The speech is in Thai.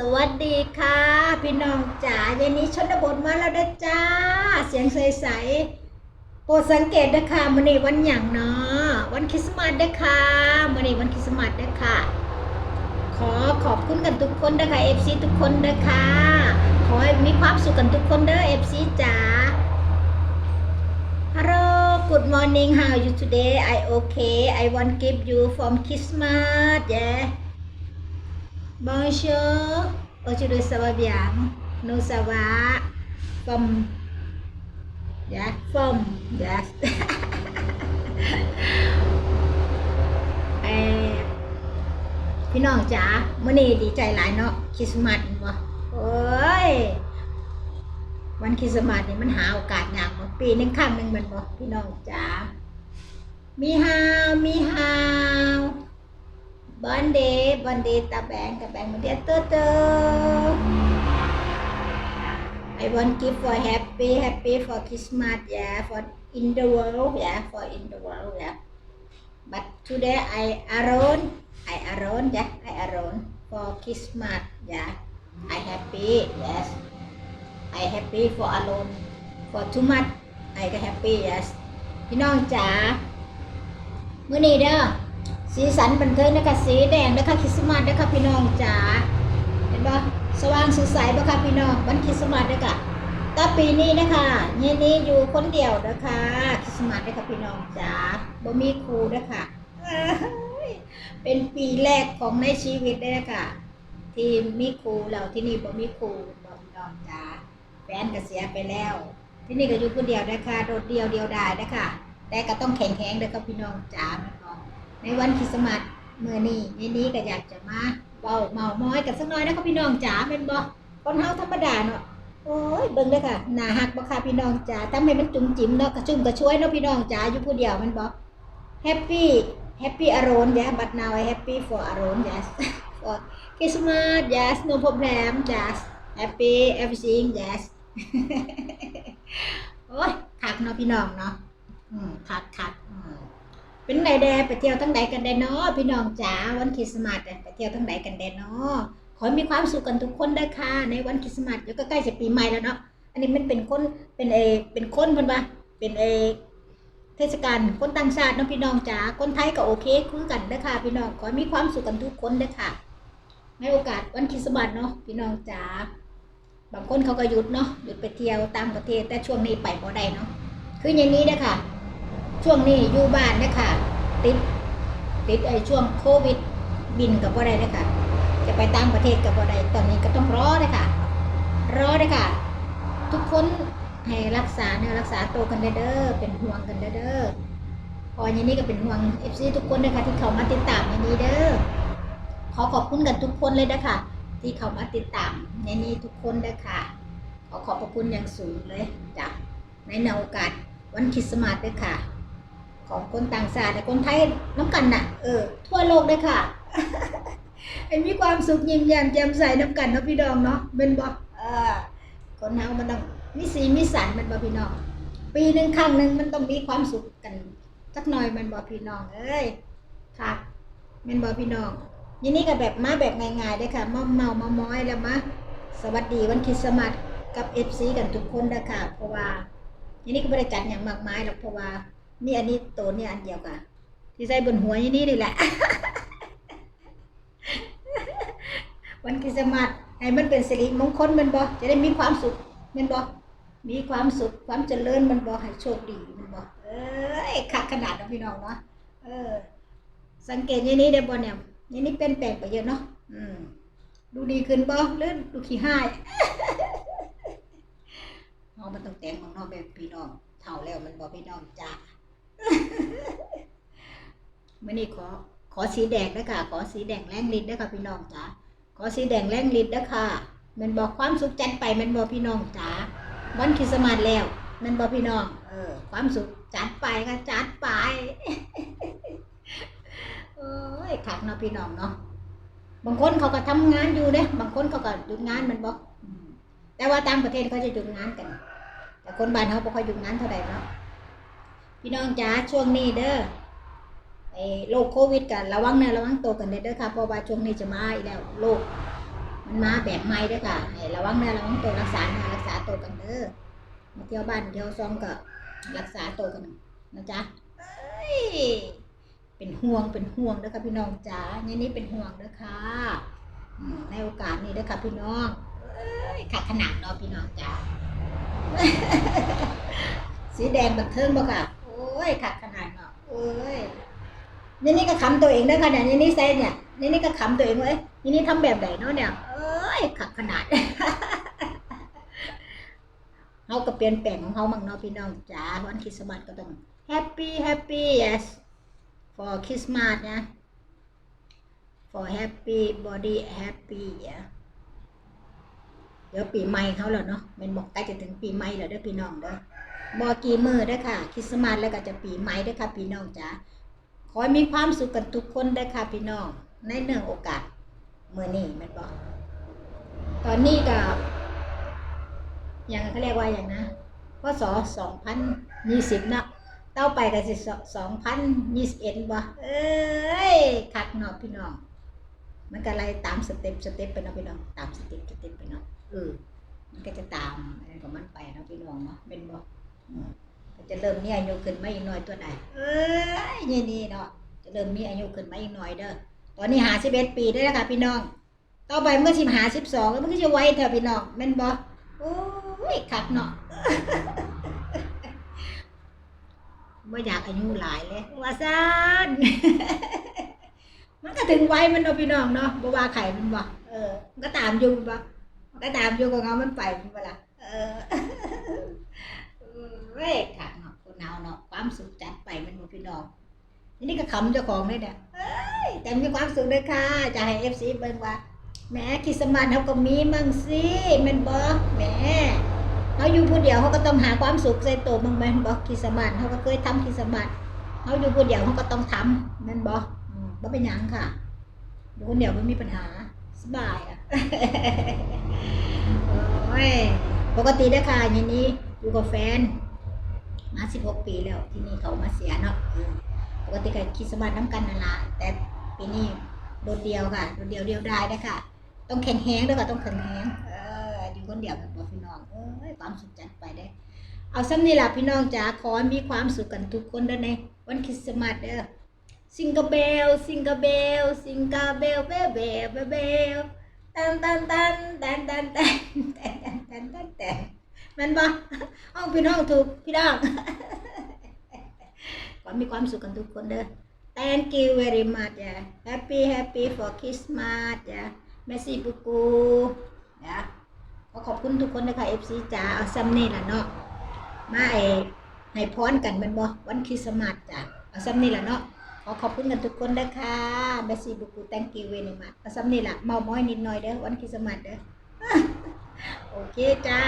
สวัสดีค่ะ พี่น้องจ๋าเย็นนี้ชนบทมาแล้วเด้จ้า เสียงใสๆโปรดสังเกตนะคะมื้อนี้วันหยังเนาะวันคริสต์มาสเด้อค่ะมื้อนี้วันคริสต์มาสเด้อค่ะขอขอบคุณกันทุกคนนะคะ FC ทุกคนเด้อค่ะขอให้มีความสุขกันทุกคนเด้อ FC จ๋า Hello good morning how are you today I okay I want give you from Christmas yeah Bonjour, aujourd'hui ça va bien. Nous ça va from yeah from yes เอพี่น้องจ๋ามื่อนี้ดีใจหลายเนาะคริสต์มาสบ่โอ้ยวันคริสต์มาสนี่มันหาโอกาสยากบ่ปีหนึงครั้งหนึ่งมันบ่พี่น้องจ๋ามีฮาวมีฮาว Bande, bande tabang, tabang mo dia toto. I want gift for happy, happy for Christmas, yeah, for in the world, yeah, for in the world, yeah. But today I alone, I alone, yeah, I alone for Christmas, yeah. I happy, yes. I happy for alone. For too much, I happy, yes. พี่น้องจ๋ามื้อนี้เด้อ สีสันบันเทิงนะคะสีแดงนะคะคริสต์มาสนะคะพี่น้องจ๋าเห็นปะสว่างสดใสปะคะพี่น้องวันคริสต์มาสนะคะแต่ปีนี้นะคะเย็นนี้อยู่คนเดียวนะคะคริสต์มาสนะคะพี่น้องจ๋าบ่มีครูนะคะเอ้ยเป็นปีแรกของในชีวิตเลยนะคะที่มีครูแล้วที่นี่บ่มีครูบ่พี่น้องจ๋าแฟนก็เสียไปแล้ว ที่นี่ก็อยู่คนเดียวนะคะโดดเดียวเดียวดายนะคะแต่ก็ต้องแข็งแข็งเลยครับพี่น้องจ๋าน้อง ในวันคริสต์มาสเมื่อนี้ในนี้ก็อยากจะมาเบาเมาม้อยกันสักหน่อยนะครับพี่น้องจ๋าเป็นบ่คนเฮาธรรมดาเนาะโอ้ยเบิ่งเด้อค่ะหน้าหักบ่ค่ะพี่น้องจ๋าทำให้มันจุ๋มจิ๋มเนาะกระชุ่มกระชวยเนาะพี่น้องจ๋าอยู่ผู้เดียวมันบ่แฮปปี้แฮปปี้อารมณ์ yeah but now I happy for อารมณ์ yes for Christmas yes no problem yes happy everything yes โอ้ยคักเนาะพี่น้องเนาะอืมคักคักอืม เป็นไดแดไปเที่ยวทั้งใดกันแดเนาะพี่น้องจ๋าวันคริสต์มาสไปเที่ยวทั้งใดกันแดเนาะขอให้มีความสุขกันทุกคนเด้อค่ะ ในวันคริสต์มาสเดี๋ยวก็ใกล้จะปีใหม่แล้วเนาะอันนี้มันเป็นคนเป็นเอเป็นคนเพิ่นว่าเป็นเอเทศกาลคนต่างชาติเนาะพี่น้องจ๋าคนไทยก็โอเคคือกันเด้อค่ะ พี่น้องขอให้มีความสุขกันทุกคนเด้อค่ะ ในโอกาสวันคริสต์มาสเนาะพี่น้องจ๋าบางคนเขาก็หยุดเนาะหยุดไปเที่ยวต่างประเทศแต่ช่วงนี้ไปบ่ได้เนาะคืออย่างนี้เด้อค่ะ ช่วงนี้อยู่บ้านเด้อค่ะติดติดไอ้ช่วงโควิดบินกับว่าได้เลยค่ะจะไปต่างประเทศกับว่าได้ตอนนี้ก็ต้องรอเลยค่ะ รอเลยค่ะ ทุกคนให้รักษาเนี่ยรักษาตัวกันเด้อเป็นห่วงกันเด้อพออย่างนี้ก็เป็นห่วงเอฟซีทุกคนนะคะที่เขามาติดตามอย่างนี้เด้อขอขอบคุณกันทุกคนเลยนะคะที่เขามาติดตามในนี้ทุกคนเด้อค่ะขอขอบพระคุณอย่างสูงเลยจ้ะในโอกาสวันคริสต์มาสด้วยค่ะ ของคนต่างชาติคนไทยน้ำกันน่ะ เออ ทั่วโลกเลยค่ะให้มีความสุขยิ้มแย้มแจ่มใสน้ำกันเนาะพี่ดองเนาะเป็นบอกเออคนเฮามันต้องมีสีมีสันแมันบอกพี่น้อง ปีหนึ่งครั้งหนึ่งมันต้องมีความสุขกันสักหน่อยมันบอกพี่น้องเอ้ยค่ะมันบอกพี่น้องยินนี้ก็แบบมาแบบง่ายๆได้ค่ะมาเมามาม้อยแล้วมาสวัสดีวันคริสต์มาสกับเอฟซีกันทุกคนนะค่ะเพราะว่ายินนี้ก็บริจัดอย่างมากมายหรอกเพราะว่า มีอันนี้ตัวนี้อันเดียวกันที่ใส่บนหัวนี่นี่นี่แหละ วันคริสต์มาสให้มันเป็นสิริมงคลมันบ่จะได้มีความสุขมันบ่มีความสุขความเจริญมันบ่ให้โชคดีมันบ่เอ้ยคักขนาดนะพี่น้องเนาะเออ สังเกตอย่นี้ได้บ่เนี่ยอย่นี้เป็นแปลงไปเยอะเนาะอืมดูดีขึ้นบ่หรือนดูขี้ห้ายเฮามันต้องแต่งของเนอกแบบพี่น้องเท่าแล้วมันบ่พี่น้องจ้า มื่อนี้ขอขอสีแดงนะคะขอสีแดงแรงฤทธิ์นะคะพี่น้องจ๋าขอสีแดงแรงฤทธิ์นะคะมันบอกความสุขจัดไปมันบอกพี่น้องจ๋าวันคริสต์มาสแล้วมันบอกพี่น้อง เออ ความสุขจัดไปค่ะจัดไปเอ้ยขักเนาะพี่น้องเนาะบางคนเขาก็ทำงานอยู่เด้บางคนเขาก็หยุดงานมันบอกแต่ว่าต่างประเทศเขาจะหยุดงานกัน แต่คนบ้านเขาบ่ค่อยหยุดงานเท่าไหร่เนาะ พี่น้องจ๋าช่วงนี้เด้อไอ้โรคโควิดกันระวังนะระวังตัวกันเด้อค่ะเพราะว่าช่วงนี้จะมาอีกแล้วโรคมันมาแบบใหม่เด้อค่ะให้ระวังนะระวังตัวรักษานะรักษาตัวกันเด้อมาเที่ยวบ้านเที่ยวซองก็รักษาตัวกันนะจ๊ะเอ้ยเป็นห่วงเป็นห่วงเด้อค่ะพี่น้องจ๋าเนี่ยนี่เป็นห่วงเด้อค่ะในโอกาสนี้เด้อค่ะพี่น้องเอ้ยขัดขนาดเนาะพี่น้องจ๋าสีแดงบันเทิงบ่ค่ะ ยขัดขนาดเนาะโอ้ยนี่นี่ก็ขำตัวเองเด้อค่ะเนี่ยนี่นี่ใส่เนี่ยนี่นี่ก็ขำตัวเองเว้ยนี่นี่ทำแบบไหนเนาะเนี่ยเอ้ยขัดขนาดเฮาก็เปลี่ยนแปลงของเฮามั่งเนาะพี่น้องจ๋าวันคริสต์มาสก็ต้อง happy happy yes for Christmas นะ for happy body happy เดี๋ยวปีใหม่เขาแล้วเนาะแมันบอกใกล้จะถึงปีใหม่แล้วเด้อพี่น้องเด้อ บอกกี่มือเด้อค่ะคริสต์มาสแล้วก็จะปีใหม่เด้อค่ะพี่น้องจ๋าขอให้มีความสุขกันทุกคนเด้อค่ะพี่น้อง ในเนื่องโอกาสมื้อนี้แมันบอก ตอนนี้ก็อย่างเขาเรียกว่าอย่างนะพศสองพันยี่สิบเนาะเต้าไปก็สิสองพันยี่สิบเอ็ดบ่เอ้ยคักเนาะพี่น้อง มันก็ไล่ตามสเต็ปสเต็ปไปเนาะพี่น้อง ตามสเต็ปสเต็ปไปเนาะเออมันก็จะตามอะไรของมันไปเนาะพี่น้องเนาะเป็นบ่อืม ก็จะเริ่มมีอายุขึ้นมาอีกหน่อยตัวใดเอ้ยนี่นี่เนาะจะเริ่มมีอายุขึ้นมาอีกหน่อยเด้อตอนนี้หาสิบเอ็ดปีได้แล้วค่ะพี่น้อง ต่อไปมันก็สิหาสิบสองแล้วมันก็จะไวเถอะพี่น้องแม่นบ่โอ้ยคักเนาะบ่อยากอายุหลายเลยว่าซ่านมันก็ถึงไวัยมันเนาะพี่น้องเนาะบ่ว่าไข่มันบ่เออ มันก็ตามอยู่บ่มันก็ตามอยู่กับเงามันไปมันบ่ล่ะเออ เว้ยค่ะเนาะคนเอาเนาะความสุขจัดไปมันบ่พี่น้องทีนี้ก็ขำเจ้าของเลยเนี่ยเอ้ยแต่มีความสุขเลยค่ะ จะให้ FC เบิ่งว่าแหมคริสต์มาสเฮาก็มีมั่งสิม่นบ่แหมเฮาอยู่ผู้เดียวเฮาก็ต้องหาความสุขใส่ตัวมั่งแม่นบ่คริสต์มาสเฮาก็เคยทำคริสต์มาสเฮาอยู่ผู้เดียวเฮาก็ต้องทำม่นบอืมบ่เป็นหยังค่ะอยู่คนเดียวไม่มีปัญหาสบายอะโอ้ยปกติได้อค่ะยินนี้อยู่กับแฟน มาสิบหกปีแล้วที่นี่เขามาเสียเนาะอืมปกติก็คิดสมบัติน้ำกันนั่นละแต่ปีนี้โดดเดียวค่ะโดดเดียวเดียวได้ได้อค่ะ ต้องแข็งแรงด้วยค่ะต้องแข็งแรงเอออยู่คนเดียวแบบบอกพี่น้องเอ้ยความสุขจัดไปได้อเอาซ้ำนี่ล่ะพี่น้องจ๋าขอให้มีความสุขกันทุกคนเด้อในวันคริสต์มาสเด้อซิงเกิลเบลซิงเกิลเบลซิงเกิลเบลเบลเบลเบลเบลตันตันตันตันตันตันตันตันตัน มันบ่ห้องพี่น้องถูกพี่น้องขอมีความสุขกันทุกคนเด้อ thank you very much จ้ะ happy happy for Christmas จ้ะ merci beaucoup นะขอขอบคุณทุกคนนะคะ FC จ๋าเอาซ้ำนี่ล่ะเนาะมาไอ้ให้พรกันแมันบ่วันคริสต์มาสจ้ะเอาซ้ำนี่ล่ะเนาะขอขอบคุณกันทุกคนนะคะเบสซี่บุกู thank you very much เอาซ้ำนี่ละเมาม้อยนิดหน่อยเด้อวันคริสต์มาสเด้อ โอเคจ้า